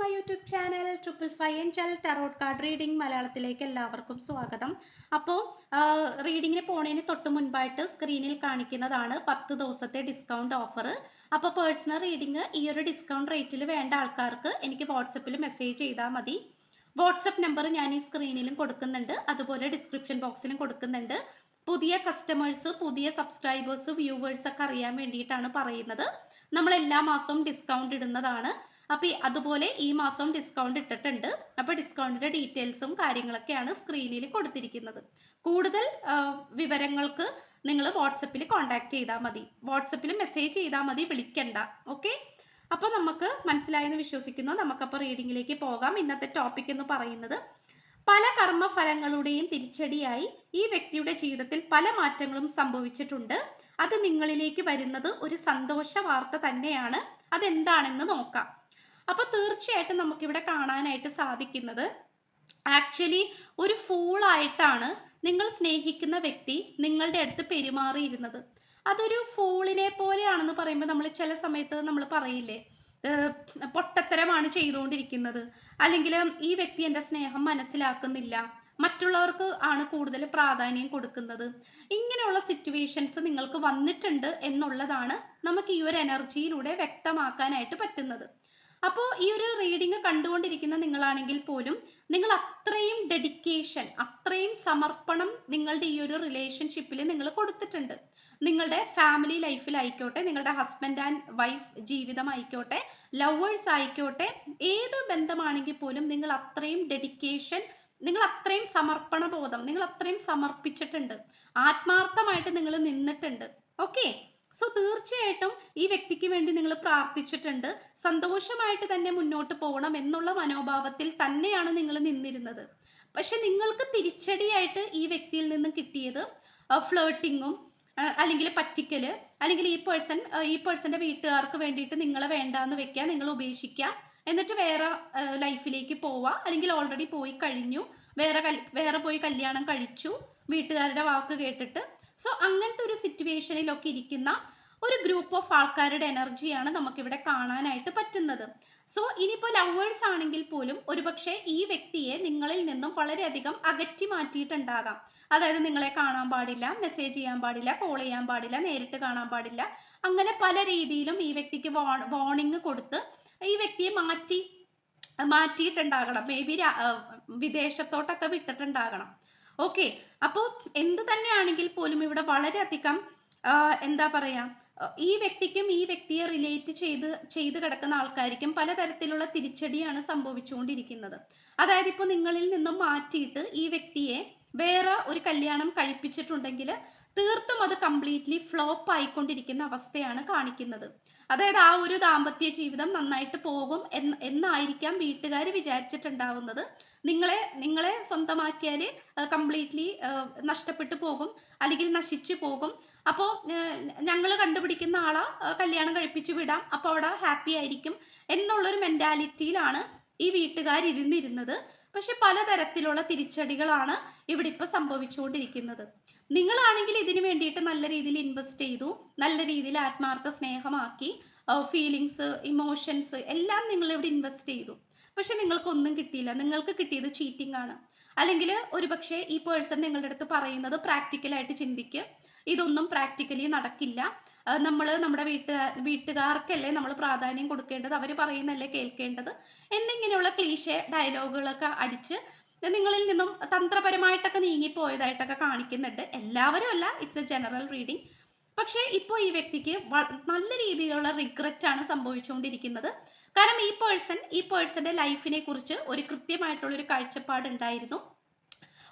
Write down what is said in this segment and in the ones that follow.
My YouTube channel triple five angel tarot card reading മലയാളത്തിലേക്ക് എല്ലാവർക്കും സ്വാഗതം. അപ്പോൾ റീഡിങ്ങിന് പോണതിന് തൊട്ട് മുൻപായിട്ട് സ്ക്രീനിൽ കാണിക്കുന്നതാണ് പത്ത് ദിവസത്തെ ഡിസ്കൗണ്ട് ഓഫർ. അപ്പോൾ പേഴ്സണൽ റീഡിങ് ഈ ഒരു ഡിസ്കൗണ്ട് റേറ്റിൽ വേണ്ട ആൾക്കാർക്ക് എനിക്ക് വാട്സപ്പിൽ മെസ്സേജ് ചെയ്താൽ മതി. വാട്സപ്പ് നമ്പർ ഞാൻ ഈ സ്ക്രീനിലും കൊടുക്കുന്നുണ്ട്. അതുപോലെ ഡിസ്ക്രിപ്ഷൻ ബോക്സിലും കൊടുക്കുന്നുണ്ട്. പുതിയ കസ്റ്റമേഴ്സ് പുതിയ സബ്സ്ക്രൈബേഴ്സ് വ്യൂവേഴ്സ് ഒക്കെ അറിയാൻ വേണ്ടിയിട്ടാണ് പറയുന്നത്. നമ്മൾ എല്ലാ മാസവും ഡിസ്കൗണ്ട് ഇടുന്നതാണ്. അപ്പൊ അതുപോലെ ഈ മാസം ഡിസ്കൗണ്ട് ഇട്ടിട്ടുണ്ട്. അപ്പൊ ഡിസ്കൗണ്ടിന്റെ ഡീറ്റെയിൽസും കാര്യങ്ങളൊക്കെയാണ് സ്ക്രീനിൽ കൊടുത്തിരിക്കുന്നത്. കൂടുതൽ വിവരങ്ങൾക്ക് നിങ്ങൾ വാട്സപ്പിൽ കോൺടാക്ട് ചെയ്താൽ മതി. വാട്സപ്പിൽ മെസ്സേജ് ചെയ്താൽ മതി വിളിക്കണ്ട. ഓക്കെ അപ്പൊ നമുക്ക് മനസ്സിലായെന്ന് വിശ്വസിക്കുന്നു. നമുക്കപ്പോൾ റീഡിങ്ങിലേക്ക് പോകാം. ഇന്നത്തെ ടോപ്പിക് എന്ന് പറയുന്നത് പല കർമ്മഫലങ്ങളുടെയും തിരിച്ചടിയായി ഈ വ്യക്തിയുടെ ജീവിതത്തിൽ പല മാറ്റങ്ങളും സംഭവിച്ചിട്ടുണ്ട്. അത് നിങ്ങളിലേക്ക് വരുന്നത് ഒരു സന്തോഷ വാർത്ത തന്നെയാണ്. അതെന്താണെന്ന് നോക്കാം. അപ്പൊ തീർച്ചയായിട്ടും നമുക്കിവിടെ കാണാനായിട്ട് സാധിക്കുന്നത് ആക്ച്വലി ഒരു ഫൂളായിട്ടാണ് നിങ്ങൾ സ്നേഹിക്കുന്ന വ്യക്തി നിങ്ങളുടെ അടുത്ത് പെരുമാറിയിരുന്നത്. അതൊരു ഫൂളിനെ പോലെയാണെന്ന് പറയുമ്പോൾ നമ്മൾ ചില സമയത്ത് നമ്മൾ പറയില്ലേ പൊട്ടത്തരമാണ് ചെയ്തുകൊണ്ടിരിക്കുന്നത്. അല്ലെങ്കിൽ ഈ വ്യക്തി എന്റെ സ്നേഹം മനസ്സിലാക്കുന്നില്ല. മറ്റുള്ളവർക്ക് ആണ് കൂടുതൽ പ്രാധാന്യം കൊടുക്കുന്നത്. ഇങ്ങനെയുള്ള സിറ്റുവേഷൻസ് നിങ്ങൾക്ക് വന്നിട്ടുണ്ട് എന്നുള്ളതാണ് നമുക്ക് ഈ ഒരു എനർജിയിലൂടെ വ്യക്തമാക്കാനായിട്ട് പറ്റുന്നത്. അപ്പോൾ ഈ ഒരു റീഡിങ് കണ്ടുകൊണ്ടിരിക്കുന്ന നിങ്ങളാണെങ്കിൽ പോലും നിങ്ങൾ അത്രയും ഡെഡിക്കേഷൻ അത്രയും സമർപ്പണം നിങ്ങളുടെ ഈ ഒരു റിലേഷൻഷിപ്പിൽ നിങ്ങൾ കൊടുത്തിട്ടുണ്ട്. നിങ്ങളുടെ ഫാമിലി ലൈഫിലായിക്കോട്ടെ നിങ്ങളുടെ ഹസ്ബൻഡ് ആൻഡ് വൈഫ് ജീവിതമായിക്കോട്ടെ ലവേഴ്സ് ആയിക്കോട്ടെ ഏത് ബന്ധമാണെങ്കിൽ പോലും നിങ്ങൾ അത്രയും ഡെഡിക്കേഷൻ നിങ്ങൾ അത്രയും സമർപ്പണ ബോധം നിങ്ങൾ അത്രയും സമർപ്പിച്ചിട്ടുണ്ട്. ആത്മാർത്ഥമായിട്ട് നിങ്ങൾ നിന്നിട്ടുണ്ട്. ഓക്കെ സോ തീർച്ചയായിട്ടും ഈ വ്യക്തിക്ക് വേണ്ടി നിങ്ങൾ പ്രാർത്ഥിച്ചിട്ടുണ്ട്. സന്തോഷമായിട്ട് തന്നെ മുന്നോട്ട് പോകണം എന്നുള്ള മനോഭാവത്തിൽ തന്നെയാണ് നിങ്ങൾ നിന്നിരുന്നത്. പക്ഷെ നിങ്ങൾക്ക് തിരിച്ചടിയായിട്ട് ഈ വ്യക്തിയിൽ നിന്ന് കിട്ടിയത് ഫ്ലേട്ടിങ്ങും അല്ലെങ്കിൽ പറ്റിക്കൽ അല്ലെങ്കിൽ ഈ പേഴ്സൺ ഈ പേഴ്സന്റെ വീട്ടുകാർക്ക് വേണ്ടിയിട്ട് നിങ്ങളെ വേണ്ടാന്ന് വെക്കുക നിങ്ങൾ ഉപേക്ഷിക്കുക എന്നിട്ട് വേറെ ലൈഫിലേക്ക് പോവാ അല്ലെങ്കിൽ ഓൾറെഡി പോയി കഴിഞ്ഞു വേറെ വേറെ പോയി കല്യാണം കഴിച്ചു വീട്ടുകാരുടെ വാക്ക് കേട്ടിട്ട് സോ അങ്ങനത്തെ ഒരു സിറ്റുവേഷനിലൊക്കെ ഇരിക്കുന്ന ഒരു ഗ്രൂപ്പ് ഓഫ് ആൾക്കാരുടെ എനർജിയാണ് നമുക്കിവിടെ കാണാനായിട്ട് പറ്റുന്നത്. സോ ഇനിയിപ്പോൾ ലവേഴ്സ് ആണെങ്കിൽ പോലും ഒരുപക്ഷെ ഈ വ്യക്തിയെ നിങ്ങളിൽ നിന്നും വളരെയധികം അകറ്റി മാറ്റിയിട്ടുണ്ടാകാം. അതായത് നിങ്ങളെ കാണാൻ പാടില്ല മെസ്സേജ് ചെയ്യാൻ പാടില്ല കോൾ ചെയ്യാൻ പാടില്ല നേരിട്ട് കാണാൻ പാടില്ല. അങ്ങനെ പല രീതിയിലും ഈ വ്യക്തിക്ക് വാർണിംഗ് കൊടുത്ത് ഈ വ്യക്തിയെ മാറ്റി മാറ്റിയിട്ടുണ്ടാകണം. മേ ബി വിദേശത്തോട്ടൊക്കെ വിട്ടിട്ടുണ്ടാകണം. ഓക്കെ. അപ്പോൾ എന്ത് തന്നെയാണെങ്കിൽ പോലും ഇവിടെ വളരെയധികം എന്താ പറയാ ഈ വ്യക്തിക്കും ഈ വ്യക്തിയെ റിലേറ്റ് ചെയ്ത് ചെയ്ത് കിടക്കുന്ന ആൾക്കാർക്കും പലതരത്തിലുള്ള തിരിച്ചടിയാണ് സംഭവിച്ചുകൊണ്ടിരിക്കുന്നത്. അതായത് ഇപ്പോൾ നിങ്ങളിൽ നിന്നും മാറ്റിയിട്ട് ഈ വ്യക്തിയെ വേറെ ഒരു കല്യാണം കഴിപ്പിച്ചിട്ടുണ്ടെങ്കിൽ തീർത്തും അത് കംപ്ലീറ്റ്ലി ഫ്ലോപ്പ് ആയിക്കൊണ്ടിരിക്കുന്ന അവസ്ഥയാണ് കാണിക്കുന്നത്. അതായത് ആ ഒരു ദാമ്പത്യ ജീവിതം നന്നായിട്ട് പോകും എന്ന് എന്നായിരിക്കാം വീട്ടുകാർ വിചാരിച്ചിട്ടുണ്ടാവുന്നത്. നിങ്ങളെ നിങ്ങളെ സ്വന്തമാക്കിയാൽ കംപ്ലീറ്റ്ലി നഷ്ടപ്പെട്ടു പോകും അല്ലെങ്കിൽ നശിച്ചു പോകും. അപ്പോൾ ഞങ്ങൾ കണ്ടുപിടിക്കുന്ന ആളെ കല്യാണം കഴിപ്പിച്ചു വിടാം അപ്പോൾ അവിടെ ഹാപ്പി ആയിരിക്കും. എന്നുള്ളൊരു മെന്റാലിറ്റിയിലാണ് ഈ വീട്ടുകാർ ഇരുന്നിരുന്നത് പക്ഷെ പലതരത്തിലുള്ള തിരിച്ചടികളാണ് ഇവിടെ ഇപ്പൊ സംഭവിച്ചുകൊണ്ടിരിക്കുന്നത്. നിങ്ങളാണെങ്കിൽ ഇതിന് വേണ്ടിയിട്ട് നല്ല രീതിയിൽ ഇൻവെസ്റ്റ് ചെയ്തു നല്ല രീതിയിൽ ആത്മാർത്ഥ സ്നേഹമാക്കി ഫീലിങ്സ് ഇമോഷൻസ് എല്ലാം നിങ്ങൾ ഇവിടെ ഇൻവെസ്റ്റ് ചെയ്തു. പക്ഷെ നിങ്ങൾക്ക് കിട്ടിയില്ല. നിങ്ങൾക്ക് കിട്ടിയത് ചീറ്റിംഗ് ആണ്. അല്ലെങ്കിൽ ഒരുപക്ഷെ ഈ പേഴ്സൺ നിങ്ങളുടെ അടുത്ത് പറയുന്നത് പ്രാക്ടിക്കലായിട്ട് ചിന്തിക്കുക ഇതൊന്നും പ്രാക്ടിക്കലി നടക്കില്ല. നമ്മൾ നമ്മുടെ വീട്ടുകാർ വീട്ടുകാർക്കല്ലേ നമ്മൾ പ്രാധാന്യം കൊടുക്കേണ്ടത്? അവർ പറയുന്നല്ലേ കേൾക്കേണ്ടത്? എന്നിങ്ങനെയുള്ള ക്ലീശെ ഡയലോഗുകളൊക്കെ അടിച്ച് നിങ്ങളിൽ നിന്നും തന്ത്രപരമായിട്ടൊക്കെ നീങ്ങിപ്പോയതായിട്ടൊക്കെ കാണിക്കുന്നുണ്ട്. എല്ലാവരും അല്ല ഇറ്റ്സ് എ ജനറൽ റീഡിങ് പക്ഷേ ഇപ്പോൾ ഈ വ്യക്തിക്ക് നല്ല രീതിയിലുള്ള റിഗ്രറ്റ് ആണ് സംഭവിച്ചുകൊണ്ടിരിക്കുന്നത്. കാരണം ഈ പേഴ്സൺ ഈ പേഴ്സന്റെ ലൈഫിനെ കുറിച്ച് ഒരു കൃത്യമായിട്ടുള്ള ഒരു കാഴ്ചപ്പാട് ഉണ്ടായിരുന്നു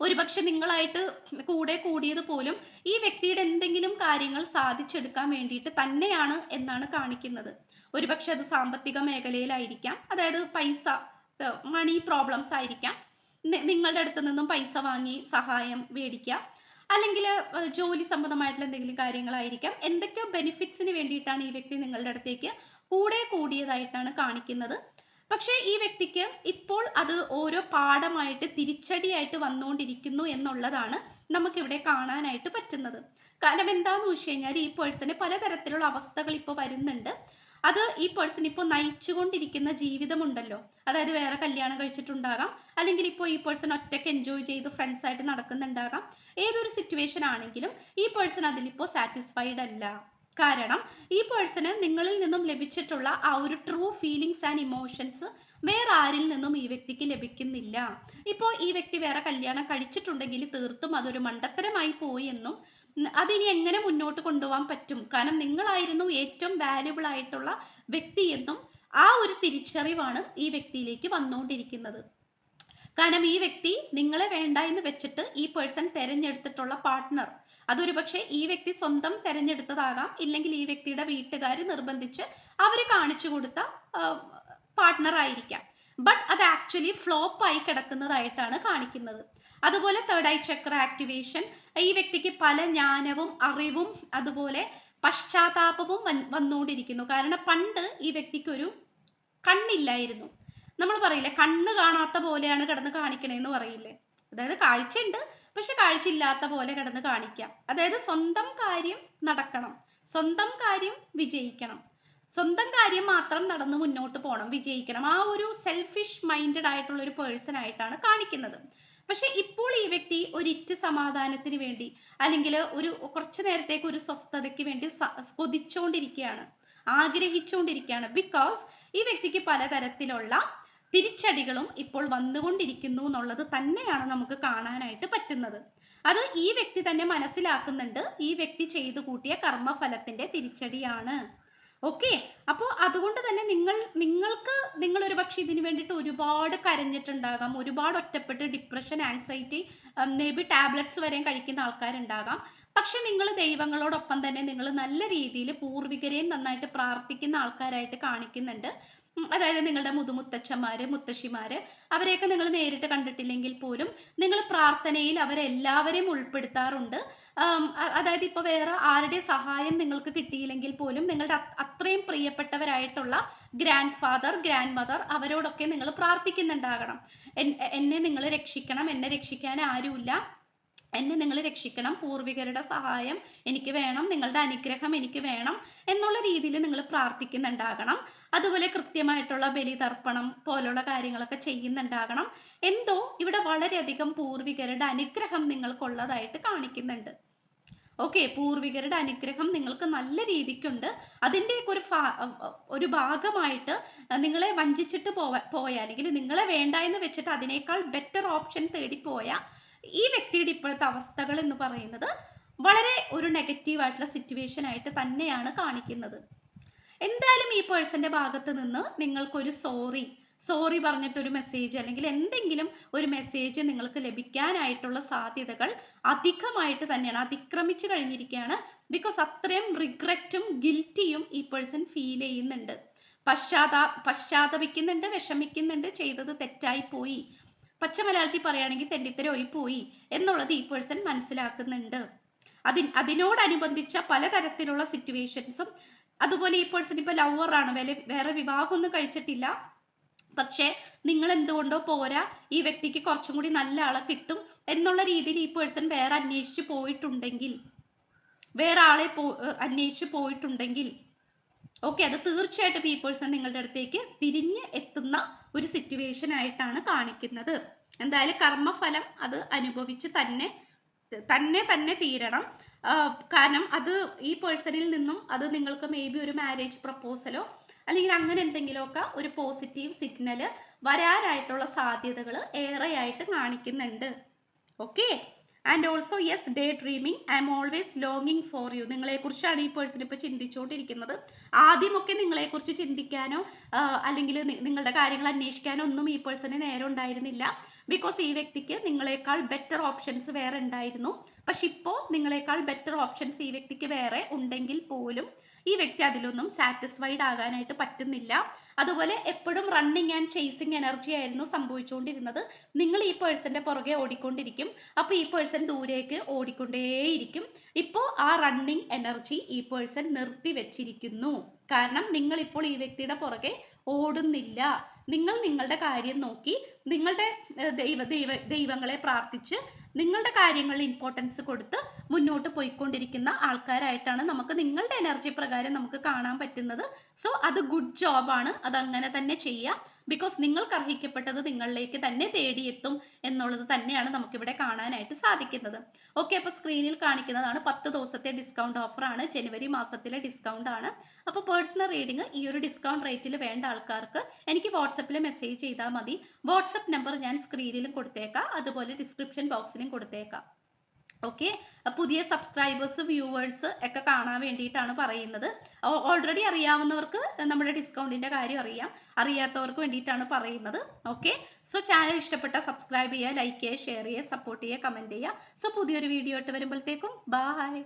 ഒരുപക്ഷെ നിങ്ങളായിട്ട് കൂടെ കൂടിയത് പോലും ഈ വ്യക്തിയുടെ എന്തെങ്കിലും കാര്യങ്ങൾ സാധിച്ചെടുക്കാൻ വേണ്ടിയിട്ട് തന്നെയാണ് എന്നാണ് കാണിക്കുന്നത്. ഒരുപക്ഷെ അത് സാമ്പത്തിക മേഖലയിലായിരിക്കാം. അതായത് പൈസ മണി പ്രോബ്ലംസ് ആയിരിക്കാം. നിങ്ങളുടെ അടുത്ത് നിന്നും പൈസ വാങ്ങി സഹായം മേടിക്കാം. അല്ലെങ്കിൽ ജോലി സംബന്ധമായിട്ടുള്ള എന്തെങ്കിലും കാര്യങ്ങളായിരിക്കാം. എന്തൊക്കെയോ ബെനിഫിറ്റ്സിന് വേണ്ടിയിട്ടാണ് ഈ വ്യക്തി നിങ്ങളുടെ അടുത്തേക്ക് കൂടെ കൂടിയതായിട്ടാണ് കാണിക്കുന്നത്. പക്ഷേ ഈ വ്യക്തിക്ക് ഇപ്പോൾ അത് ഓരോ പാഠമായിട്ട് തിരിച്ചടിയായിട്ട് വന്നുകൊണ്ടിരിക്കുന്നു എന്നുള്ളതാണ് നമുക്കിവിടെ കാണാനായിട്ട് പറ്റുന്നത്. കാരണം എന്താന്ന് വെച്ച് കഴിഞ്ഞാൽ ഈ പേഴ്സന് പലതരത്തിലുള്ള അവസ്ഥകൾ ഇപ്പോൾ വരുന്നുണ്ട്. അത് ഈ പേഴ്സൺ ഇപ്പോൾ നയിച്ചുകൊണ്ടിരിക്കുന്ന ജീവിതമുണ്ടല്ലോ. അതായത് വേറെ കല്യാണം കഴിച്ചിട്ടുണ്ടാകാം. അല്ലെങ്കിൽ ഇപ്പോൾ ഈ പേഴ്സൺ ഒറ്റയ്ക്ക് എൻജോയ് ചെയ്ത് ഫ്രണ്ട്സ് ആയിട്ട് നടക്കുന്നുണ്ടാകാം. ഏതൊരു സിറ്റുവേഷൻ ആണെങ്കിലും ഈ പേഴ്സൺ അതിലിപ്പോൾ സാറ്റിസ്ഫൈഡ് അല്ല. കാരണം ഈ പേഴ്സണ് നിങ്ങളിൽ നിന്നും ലഭിച്ചിട്ടുള്ള ആ ഒരു ട്രൂ ഫീലിങ്സ് ആൻഡ് ഇമോഷൻസ് വേറെ ആരിൽ നിന്നും ഈ വ്യക്തിക്ക് ലഭിക്കുന്നില്ല. ഇപ്പോൾ ഈ വ്യക്തി വേറെ കല്യാണം കഴിച്ചിട്ടുണ്ടെങ്കിൽ തീർത്തും അതൊരു മണ്ടത്തരമായി പോയി എന്നും അതിനി എങ്ങനെ മുന്നോട്ട് കൊണ്ടുപോകാൻ പറ്റും? കാരണം നിങ്ങളായിരുന്നു ഏറ്റവും വാല്യുബിൾ ആയിട്ടുള്ള വ്യക്തി എന്നും ആ ഒരു തിരിച്ചറിവാണ് ഈ വ്യക്തിയിലേക്ക് വന്നുകൊണ്ടിരിക്കുന്നത്. കാരണം ഈ വ്യക്തി നിങ്ങളെ വേണ്ട എന്ന് വെച്ചിട്ട് ഈ പേഴ്സൺ തിരഞ്ഞെടുത്തിട്ടുള്ള പാർട്ട്ണർ അതൊരു പക്ഷേ ഈ വ്യക്തി സ്വന്തം തെരഞ്ഞെടുത്തതാകാം. ഇല്ലെങ്കിൽ ഈ വ്യക്തിയുടെ വീട്ടുകാർ നിർബന്ധിച്ച് അവർ കാണിച്ചു കൊടുത്ത പാർട്ട്ണർ ആയിരിക്കാം. ബട്ട് അത് ആക്ച്വലി ഫ്ലോപ്പ് ആയി കിടക്കുന്നതായിട്ടാണ് കാണിക്കുന്നത്. അതുപോലെ തേർഡ് ഐ ചക്ര ആക്ടിവേഷൻ ഈ വ്യക്തിക്ക് പല ജ്ഞാനവും അറിവും അതുപോലെ പശ്ചാത്താപവും വന്നുകൊണ്ടിരിക്കുന്നു. കാരണം പണ്ട് ഈ വ്യക്തിക്ക് ഒരു കണ്ണില്ലായിരുന്നു. നമ്മൾ പറയില്ലേ കണ്ണ് കാണാത്ത പോലെയാണ് കിടന്ന് കാണിക്കണേന്ന് പറയില്ലേ? അതായത് കാഴ്ചയുണ്ട് പക്ഷെ കാഴ്ചയില്ലാത്ത പോലെ കിടന്ന് കാണിക്കാം. അതായത് സ്വന്തം കാര്യം നടക്കണം. സ്വന്തം കാര്യം വിജയിക്കണം. സ്വന്തം കാര്യം മാത്രം നടന്ന് മുന്നോട്ട് പോകണം. വിജയിക്കണം. ആ ഒരു സെൽഫിഷ് മൈൻഡഡ് ആയിട്ടുള്ള ഒരു പേഴ്സൺ ആയിട്ടാണ് കാണിക്കുന്നത്. പക്ഷെ ഇപ്പോൾ ഈ വ്യക്തി ഒരു ഇറ്റ് സമാധാനത്തിന് വേണ്ടി അല്ലെങ്കിൽ ഒരു കുറച്ചു നേരത്തേക്ക് ഒരു സ്വസ്ഥതയ്ക്ക് വേണ്ടി കൊതിച്ചുകൊണ്ടിരിക്കുകയാണ് ആഗ്രഹിച്ചുകൊണ്ടിരിക്കുകയാണ് ബിക്കോസ് ഈ വ്യക്തിക്ക് പലതരത്തിലുള്ള തിരിച്ചടികളും ഇപ്പോൾ വന്നുകൊണ്ടിരിക്കുന്നു എന്നുള്ളത് തന്നെയാണ് നമുക്ക് കാണാനായിട്ട് പറ്റുന്നത്. അത് ഈ വ്യക്തി തന്നെ മനസ്സിലാക്കുന്നുണ്ട്. ഈ വ്യക്തി ചെയ്തു കൂട്ടിയ കർമ്മഫലത്തിന്റെ തിരിച്ചടിയാണ്. ഓക്കെ? അപ്പോൾ അതുകൊണ്ട് തന്നെ നിങ്ങൾ നിങ്ങൾക്ക് നിങ്ങൾ ഒരു പക്ഷെ ഇതിന് വേണ്ടിയിട്ട് ഒരുപാട് കരഞ്ഞിട്ടുണ്ടാകാം. ഒരുപാട് ഒറ്റപ്പെട്ട് depression anxiety maybe tablets വരെയും കഴിക്കുന്ന ആൾക്കാരുണ്ടാകാം. പക്ഷെ നിങ്ങൾ ദൈവങ്ങളോടൊപ്പം തന്നെ നിങ്ങൾ നല്ല രീതിയിൽ പൂർവികരെയും നന്നായിട്ട് പ്രാർത്ഥിക്കുന്ന ആൾക്കാരായിട്ട് കാണിക്കുന്നുണ്ട്. അതായത് നിങ്ങളുടെ മുതുമുത്തച്ഛന്മാര് മുത്തശ്ശിമാര് അവരെയൊക്കെ നിങ്ങൾ നേരിട്ട് കണ്ടിട്ടില്ലെങ്കിൽ പോലും നിങ്ങൾ പ്രാർത്ഥനയിൽ അവരെല്ലാവരെയും ഉൾപ്പെടുത്താറുണ്ട്. അതായത് ഇപ്പോൾ വേറെ ആരുടെ സഹായം നിങ്ങൾക്ക് കിട്ടിയില്ലെങ്കിൽ പോലും നിങ്ങളുടെ അത്- അത്രയും പ്രിയപ്പെട്ടവരായിട്ടുള്ള ഗ്രാൻഡ് ഫാദർ ഗ്രാൻഡ് മദർ അവരോടൊക്കെ നിങ്ങൾ പ്രാർത്ഥിക്കുന്നുണ്ടാകണം. എന്നെ നിങ്ങൾ രക്ഷിക്കണം എന്നെ രക്ഷിക്കാൻ ആരുമില്ല. എന്നെ നിങ്ങൾ രക്ഷിക്കണം പൂർവികരുടെ സഹായം എനിക്ക് വേണം നിങ്ങളുടെ അനുഗ്രഹം എനിക്ക് വേണം എന്നുള്ള രീതിയിൽ നിങ്ങൾ പ്രാർത്ഥിക്കുന്നുണ്ടാകണം. അതുപോലെ കൃത്യമായിട്ടുള്ള ബലിതർപ്പണം പോലുള്ള കാര്യങ്ങളൊക്കെ ചെയ്യുന്നുണ്ടാകണം. എന്തോ ഇവിടെ വളരെയധികം പൂർവികരുടെ അനുഗ്രഹം നിങ്ങൾക്കുള്ളതായിട്ട് കാണിക്കുന്നുണ്ട്. ഓക്കെ പൂർവികരുടെ അനുഗ്രഹം നിങ്ങൾക്ക് നല്ല രീതിക്കുണ്ട്. അതിന്റെയൊക്കെ ഒരു ഒരു ഭാഗമായിട്ട് നിങ്ങളെ വഞ്ചിച്ചിട്ട് പോവാ പോയ അല്ലെങ്കിൽ നിങ്ങളെ വേണ്ട എന്ന് വെച്ചിട്ട് അതിനേക്കാൾ ബെറ്റർ ഓപ്ഷൻ തേടിപ്പോയ ഈ വ്യക്തിയുടെ ഇപ്പോഴത്തെ അവസ്ഥകൾ എന്ന് പറയുന്നത് വളരെ ഒരു നെഗറ്റീവ് ആയിട്ടുള്ള സിറ്റുവേഷൻ ആയിട്ട് തന്നെയാണ് കാണിക്കുന്നത്. എന്തായാലും ഈ പേഴ്സന്റെ ഭാഗത്ത് നിന്ന് നിങ്ങൾക്കൊരു സോറി സോറി പറഞ്ഞിട്ടൊരു മെസ്സേജ് അല്ലെങ്കിൽ എന്തെങ്കിലും ഒരു മെസ്സേജ് നിങ്ങൾക്ക് ലഭിക്കാനായിട്ടുള്ള സാധ്യതകൾ അധികമായിട്ട് തന്നെയാണ് അതിക്രമിച്ചു കഴിഞ്ഞിരിക്കുകയാണ്. ബിക്കോസ് അത്രയും റിഗ്രറ്റും ഗിൽറ്റിയും ഈ പേഴ്സൺ ഫീൽ ചെയ്യുന്നുണ്ട്. പശ്ചാത്താ പശ്ചാത്തപിക്കുന്നുണ്ട് വിഷമിക്കുന്നുണ്ട് ചെയ്തത് തെറ്റായി പോയി. പച്ച മലയാളത്തിൽ പറയുകയാണെങ്കിൽ തെണ്ടിത്തരമായി പോയി എന്നുള്ളത് ഈ പേഴ്സൺ മനസ്സിലാക്കുന്നുണ്ട്. അതി അതിനോടനുബന്ധിച്ച പലതരത്തിലുള്ള സിറ്റുവേഷൻസും അതുപോലെ ഈ പേഴ്സൺ ഇപ്പൊ ലവറാണ് വേറെ വേറെ വിവാഹമൊന്നും കഴിച്ചിട്ടില്ല. പക്ഷേ നിങ്ങൾ എന്തുകൊണ്ടോ പോരാ ഈ വ്യക്തിക്ക് കുറച്ചും കൂടി നല്ല ആളെ കിട്ടും എന്നുള്ള രീതിയിൽ ഈ പേഴ്സൺ വേറെ അന്വേഷിച്ച് പോയിട്ടുണ്ടെങ്കിൽ വേറെ ആളെ പോ അന്വേഷിച്ച് പോയിട്ടുണ്ടെങ്കിൽ ഓക്കെ അത് തീർച്ചയായിട്ടും ഈ പേഴ്സൺ നിങ്ങളുടെ അടുത്തേക്ക് തിരിഞ്ഞ് എത്തുന്ന ഒരു സിറ്റുവേഷൻ ആയിട്ടാണ് കാണിക്കുന്നത്. എന്തായാലും കർമ്മഫലം അത് അനുഭവിച്ച് തന്നെ തന്നെ തന്നെ തീരണം. കാരണം അത് ഈ പേഴ്സണിൽ നിന്നും അത് നിങ്ങൾക്ക് മേ ബി ഒരു മാരേജ് പ്രപ്പോസലോ അല്ലെങ്കിൽ അങ്ങനെ എന്തെങ്കിലുമൊക്കെ ഒരു പോസിറ്റീവ് സിഗ്നൽ വരാനായിട്ടുള്ള സാധ്യതകൾ ഏറെയായിട്ട് കാണിക്കുന്നുണ്ട്. Okay and also yes daydreaming I am always ലോങ്ങിങ് for you നിങ്ങളെക്കുറിച്ചാണ് ഈ പേഴ്സൺ ഇപ്പോൾ ചിന്തിച്ചുകൊണ്ടിരിക്കുന്നത് ആദ്യമൊക്കെ നിങ്ങളെക്കുറിച്ച് ചിന്തിക്കാനോ അല്ലെങ്കിൽ നിങ്ങളുടെ കാര്യങ്ങൾ അന്വേഷിക്കാനോ ഒന്നും ഈ പേഴ്സണിന് നേരം ഉണ്ടായിരുന്നില്ല. ബിക്കോസ് ഈ വ്യക്തിക്ക് നിങ്ങളെക്കാൾ ബെറ്റർ ഓപ്ഷൻസ് വേറെ ഉണ്ടായിരുന്നു. പക്ഷെ ഇപ്പോൾ നിങ്ങളെക്കാൾ ബെറ്റർ ഓപ്ഷൻസ് ഈ വ്യക്തിക്ക് വേറെ ഉണ്ടെങ്കിൽ പോലും ഈ വ്യക്തി അതിലൊന്നും സാറ്റിസ്ഫൈഡ് ആകാനായിട്ട് പറ്റുന്നില്ല. അതുപോലെ എപ്പോഴും റണ്ണിങ് ആൻഡ് ചേസിങ് എനർജി ആയിരുന്നു സംഭവിച്ചുകൊണ്ടിരുന്നത്. നിങ്ങൾ ഈ പേഴ്സന്റെ പുറകെ ഓടിക്കൊണ്ടിരിക്കും. അപ്പോൾ ഈ പേഴ്സൺ ദൂരേക്ക് ഓടിക്കൊണ്ടേയിരിക്കും. ഇപ്പോൾ ആ റണ്ണിങ് എനർജി ഈ പേഴ്സൺ നിർത്തി വെച്ചിരിക്കുന്നു. കാരണം നിങ്ങൾ ഇപ്പോൾ ഈ വ്യക്തിയുടെ പുറകെ ഓടുന്നില്ല. നിങ്ങൾ നിങ്ങളുടെ കാര്യം നോക്കി. നിങ്ങളുടെ ദൈവ ദൈവ ദൈവങ്ങളെ പ്രാർത്ഥിച്ച് നിങ്ങളുടെ കാര്യങ്ങളിൽ ഇമ്പോർട്ടൻസ് കൊടുത്ത് മുന്നോട്ട് പോയിക്കൊണ്ടിരിക്കുന്ന ആൾക്കാരായിട്ടാണ് നമുക്ക് നിങ്ങളുടെ എനർജി പ്രകാരം നമുക്ക് കാണാൻ പറ്റുന്നത്. സോ അത് ഗുഡ് ജോബാണ് അത് അങ്ങനെ തന്നെ ചെയ്യാം. ബിക്കോസ് നിങ്ങൾക്ക് അർഹിക്കപ്പെട്ടത് നിങ്ങളിലേക്ക് തന്നെ തേടിയെത്തും എന്നുള്ളത് തന്നെയാണ് നമുക്കിവിടെ കാണാനായിട്ട് സാധിക്കുന്നത്. ഓക്കെ അപ്പോൾ സ്ക്രീനിൽ കാണിക്കുന്നതാണ് പത്ത് ദിവസത്തെ ഡിസ്കൗണ്ട് ഓഫർ ആണ്. ജനുവരി മാസത്തിലെ ഡിസ്കൗണ്ട് ആണ്. അപ്പോൾ പേഴ്സണൽ റീഡിംഗ് ഈ ഒരു ഡിസ്കൗണ്ട് റേറ്റിൽ വേണ്ട ആൾക്കാർക്ക് എനിക്ക് വാട്സപ്പിൽ മെസ്സേജ് ചെയ്താൽ മതി. വാട്സപ്പ് നമ്പർ ഞാൻ സ്ക്രീനിലും കൊടുത്തേക്കാം. അതുപോലെ ഡിസ്ക്രിപ്ഷൻ ബോക്സിലും കൊടുത്തേക്കാം. ഓക്കെ പുതിയ സബ്സ്ക്രൈബേഴ്സ് വ്യൂവേഴ്സ് ഒക്കെ കാണാൻ വേണ്ടിയിട്ടാണ് പറയുന്നത്. ഓൾറെഡി അറിയാവുന്നവർക്ക് നമ്മുടെ ഡിസ്കൗണ്ടിന്റെ കാര്യം അറിയാം. അറിയാത്തവർക്ക് വേണ്ടിയിട്ടാണ് പറയുന്നത്. ഓക്കെ സോ ചാനൽ ഇഷ്ടപ്പെട്ട സബ്സ്ക്രൈബ് ചെയ്യുക ലൈക്ക് ചെയ്യുക ഷെയർ ചെയ്യുക സപ്പോർട്ട് ചെയ്യുക കമന്റ് ചെയ്യുക. സോ പുതിയൊരു വീഡിയോ ആയിട്ട് വരുമ്പോഴത്തേക്കും ബായ്